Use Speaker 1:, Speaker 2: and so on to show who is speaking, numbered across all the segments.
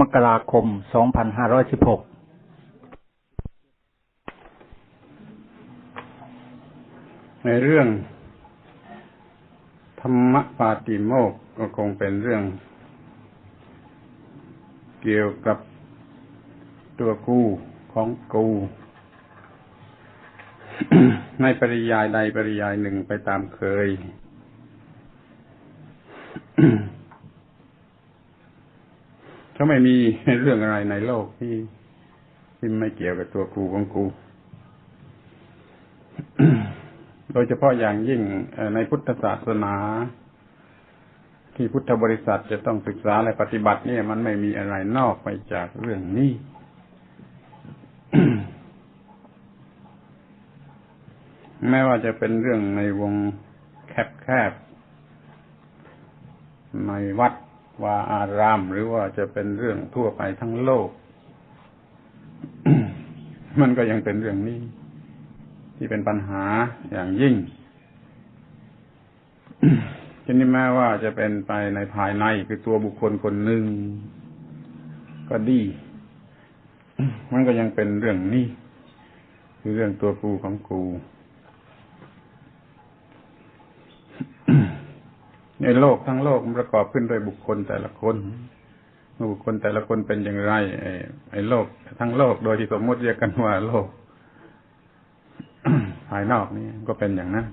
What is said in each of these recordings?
Speaker 1: มกราคม 2516
Speaker 2: ในเรื่อง ธรรมปาติโมกก็คงเป็นเรื่อง เกี่ยวกับตัวกูของกู ในปริยายใดปริยายหนึ่งไปตามเคย ถ้าไม่มีเรื่องอะไรในโลกที่ที่ไม่เกี่ยวกับตัวกูของกูโดยเฉพาะอย่างยิ่งในพุทธศาสนา ที่พุทธบริษัทจะต้องศึกษาและปฏิบัติเนี่ย มันไม่มีอะไรนอกไปจากเรื่องนี้แม้ว่าจะเป็นเรื่องในวงแคบๆในวัด วาอาราม หรือว่าจะเป็นเรื่องทั่วไปทั้งโลก มันก็ยังเป็นเรื่องนี้ ที่เป็นปัญหาอย่างยิ่งทีนี้แม้ว่าจะเป็นไปในภายในคือตัวบุคคลคนหนึ่งก็ดี มันก็ยังเป็นเรื่องนี้คือเรื่องตัวกูของกู ในโลกทั้งโลกมันประกอบขึ้นด้วยบุคคลแต่ละคนบุคคลแต่ละคนเป็นอย่างไรไอ้โลก ทั้งโลกโดยที่สมมติเรียกกันว่าโลกภายนอกนี่ก็เป็นอย่างนั้น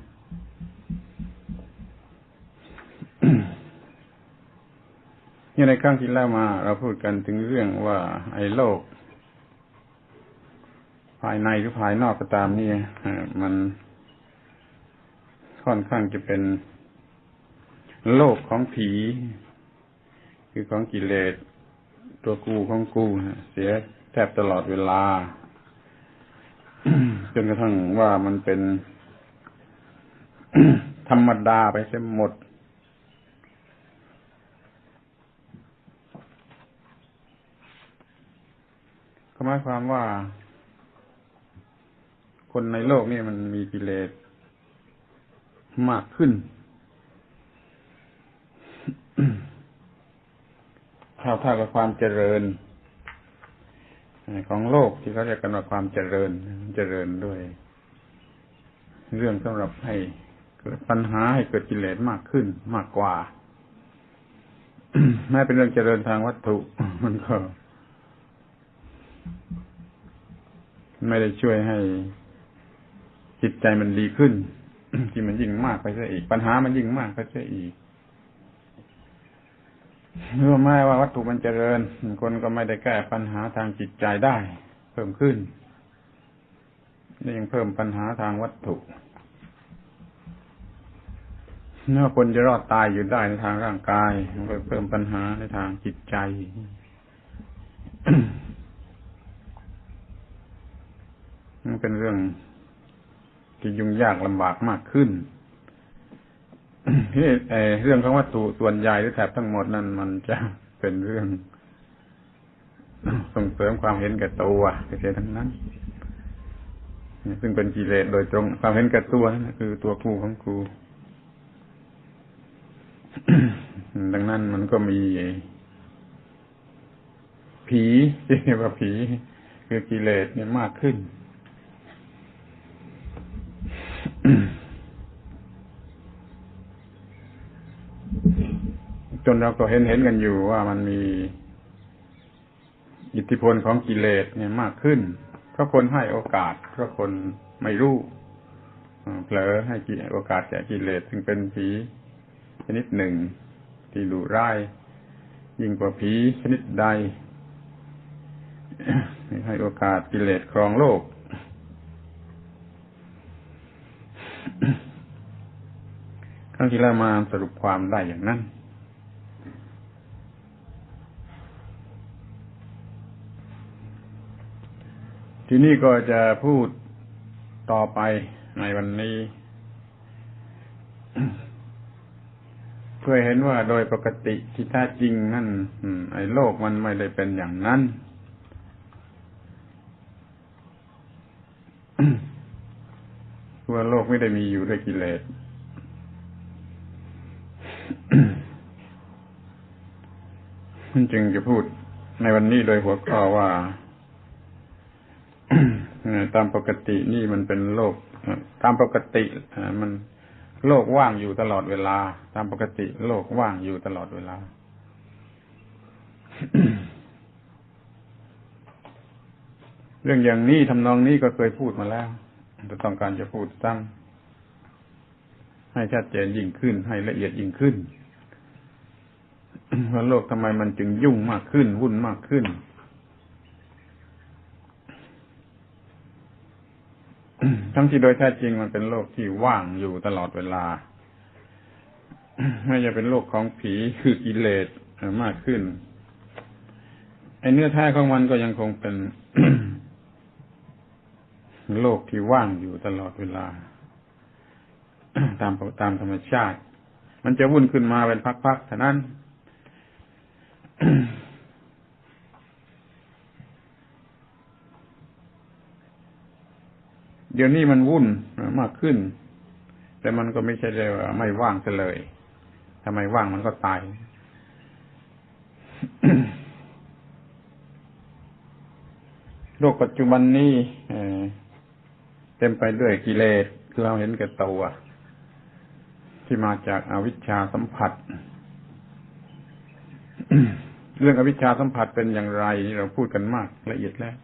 Speaker 2: นี่ในครั้งที่แล้วมา เราพูดกันถึงเรื่องว่า ไอ้โลก ภายในหรือภายนอกก็ตามนี่มันค่อนข้างจะเป็น โลกของผี คือของกิเลส ตัวกูของกูเสียแทบตลอดเวลา จนกระทั่งว่ามันเป็น ธรรมดาไปเสียหมดก็หมายความว่า คนในโลกนี่มันมีกิเลสมากขึ้น เท่าเท่ากับความเจริญของโลกที่เขาเรียกกันว่าความเจริญเจริญด้วย เรื่องสำหรับให้เกิดปัญหาให้เกิดกิเลสมากขึ้นมากกว่าแม้เป็นเรื่องเจริญทางวัตถุ มันก็ ไม่ได้ช่วยให้จิตใจมันดีขึ้นที่มันยิ่งมากไปซะอีก ปัญหามันยิ่งมากไปซะอีก เมื่อแม้ว่าวัตถุมันเจริญ คนก็ไม่ได้แก้ปัญหาทางจิตใจได้ เพิ่มขึ้นนี่ยังเพิ่มปัญหาทางวัตถุเมื่อคนจะรอดตายอยู่ได้ในทางร่างกายมันก็เพิ่มปัญหาในทางจิตใจมันเป็นเรื่องที่ยุ่งยากลำบากมากขึ้น เรื่องของวัตถุส่วนใหญ่หรือแถบทั้งหมดนั้นมันจะเป็นเรื่อง ส่งเสริมความเห็นแก่ตัวเสียทั้งนั้นซึ่งเป็นกิเลสโดยตรง ความเห็นแก่ตัวนั่นคือตัวกูของกูดังนั้นมันก็มี ผีที่เรียกว่าผี คือกิเลสเนี่ยมากขึ้น จนเราก็เห็นเห็นกันอยู่ว่ามันมีอิทธิพลของกิเลสเนี่ยมากขึ้น เพราะคนให้โอกาส เพราะคนไม่รู้เผลอให้โอกาสแก่กิเลสซึ่งเป็นผีชนิดหนึ่ง ที่ดุร้าย ยิ่งกว่าผีชนิดใด ให้โอกาสกิเลสครองโลก ครั้งที่แล้วมาสรุปความได้อย่างนั้น ทีนี้ก็จะพูดต่อไปในวันนี้ เพื่อเห็นว่าโดยปกติที่แท้จริงนั่นไอ้โลกมันไม่ได้เป็นอย่างนั้น ว่าโลกไม่ได้มีอยู่ด้วยกิเลสจึงจะพูดในวันนี้โดยหัวข้อว่า ตามปกตินี่มันเป็นโลกตามปกติมันโลกว่างอยู่ตลอดเวลา ตามปกติโลกว่างอยู่ตลอดเวลา เรื่องอย่างนี้ทำนองนี้ก็เคยพูดมาแล้วแต่ต้องการจะพูดซ้ำให้ชัดเจนยิ่งขึ้น ให้ละเอียดยิ่งขึ้นว่าโลกทำไมมันจึงยุ่งมากขึ้น วุ่นมากขึ้น ทั้งที่โดยแท้จริงมันเป็นโลกที่ว่างอยู่ตลอดเวลา ไม่ใช่เป็นโลกของผีคือกิเลสมากขึ้นไอ้เนื้อแท้ของมันก็ยังคงเป็นโลกที่ว่างอยู่ตลอดเวลา ตามตามธรรมชาติ มันจะวุ่นขึ้นมาเป็นพักๆเท่านั้น เดี๋ยวนี้มันวุ่นมากขึ้น แต่มันก็ไม่ใช่เลยว่าไม่ว่างเลยทำไมว่างมันก็ตาย โลกปัจจุบันนี้เต็มไปด้วยกิเลสเราเห็นแก่ตัวที่มาจากอาวิชชาสัมผัส เรื่องอวิชชาสัมผัสเป็นอย่างไร เราพูดกันมากละเอียดแล้ว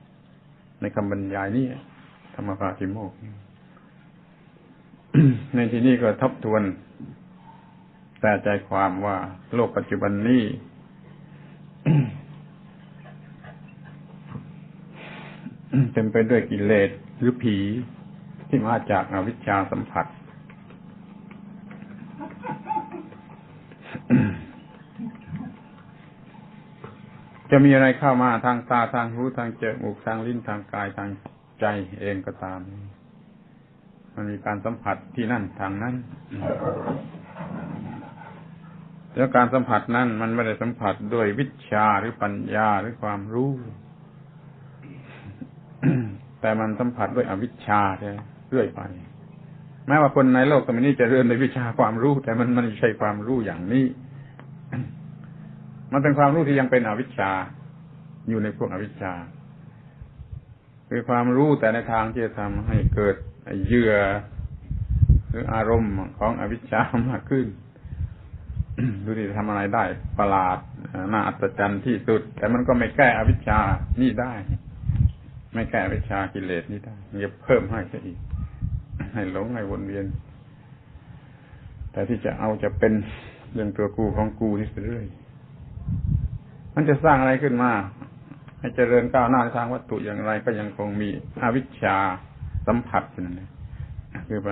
Speaker 2: ในคำบรรยายนี้ รรมภาติโมกในที่นี้ก็ทบทวน แต่ใจความว่าโลกปัจจุบันนี้เต็มไปด้วยกิเลสหรือผีที่มาจากอาวิชชาสัมผัส จะมีอะไรเข้ามาทางตาทางหูทางจมูกทางลิ้นทางกายทางใจ ใจเองก็ตาม มันมีการสัมผัสที่นั่นทางนั้นแล้วการสัมผัสนั้นมันไม่ได้สัมผัสด้วยวิชาหรือปัญญาหรือความรู้ แต่มันสัมผัสด้วยอวิชชาใช่เรื่อยไปแม้ว่าคนในโลกสมัยนี้จะเรียนในวิชาความรู้ แต่มันมันไม่ใช่ความรู้อย่างนี้ มันเป็นความรู้ที่ยังเป็นอวิชชา อยู่ในพวกอวิชชา คือความรู้แต่ในทางที่จะทำให้เกิดเยื่อหรืออารมณ์ของอวิชชามากขึ้น ดูดิทำอะไรได้ ประหลาดน่าอัศจรรย์ที่สุด แต่มันก็ไม่แก้อวิชชานี่ได้ ไม่แก้อวิชชากิเลสนี่ได้มันจะเพิ่มให้ซะอีก ให้หลงให้วนเวียน แต่ที่จะเอาจะเป็นเรื่องตัวกูของกูนี่เรื่อยมันจะสร้างอะไรขึ้นมา ให้เจริญก้าวหน้าทางวัตถุอย่างไรก็ยังคงมีอวิชชาสัมผัสอยู่นั่นเองคือไป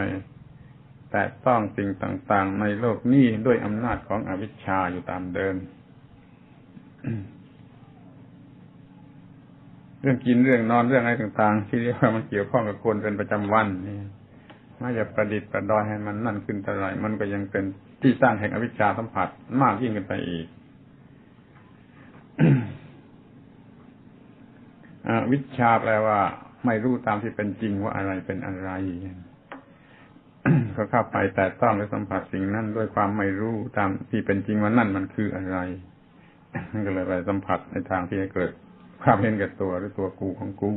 Speaker 2: แต่ต้องสิ่งต่าง ๆ ในโลกนี้ด้วยอำนาจของอวิชชาอยู่ตามเดิมเรื่องกินเรื่องนอนเรื่องอะไรต่าง ๆ ที่เรียกว่ามันเกี่ยวข้องกับคนเป็นประจำวันนี่ไม่จะประดิษฐ์ประดอยให้มันนั่นขึ้นเท่าไหร่มันก็ยังเป็นที่สร้างแห่งอวิชชาสัมผัสมากยิ่งขึ้นไปอีก วิชาแปลว่า ไม่รู้ตามที่เป็นจริงว่าอะไรเป็นอะไรก็เข้าไปแต่ต้องและสัมผัสสิ่งนั้นด้วยความไม่รู้ตามที่เป็นจริงว่านั่นมันคืออะไรนั่นก็เลยไปสัมผัสในทางที่จะเกิดความเห็นแก่ตัวหรือตัวกูของกู